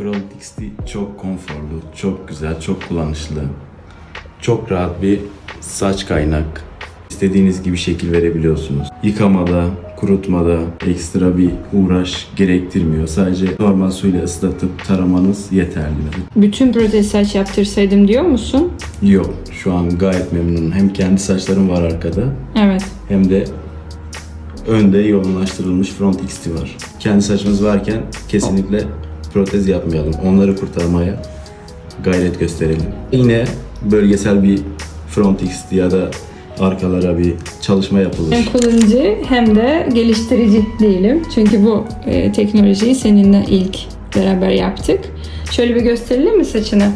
Front XT çok konforlu, çok güzel, çok kullanışlı. Çok rahat bir saç kaynak. İstediğiniz gibi şekil verebiliyorsunuz. Yıkamada, kurutmada ekstra bir uğraş gerektirmiyor. Sadece normal suyla ıslatıp taramanız yeterli. Bütün protez saç yaptırsaydım diyor musun? Yok, şu an gayet memnunum. Hem kendi saçlarım var arkada Evet. hem de önde yoğunlaştırılmış front XT var. Kendi saçımız varken kesinlikle protez yapmayalım. Onları kurtarmaya gayret gösterelim. Yine bölgesel bir front XT ya da arkalara bir çalışma yapılır. Hem kullanıcı hem de geliştirici diyelim. Çünkü bu e, teknolojiyi seninle ilk beraber yaptık. Şöyle bir gösterelim mi saçını?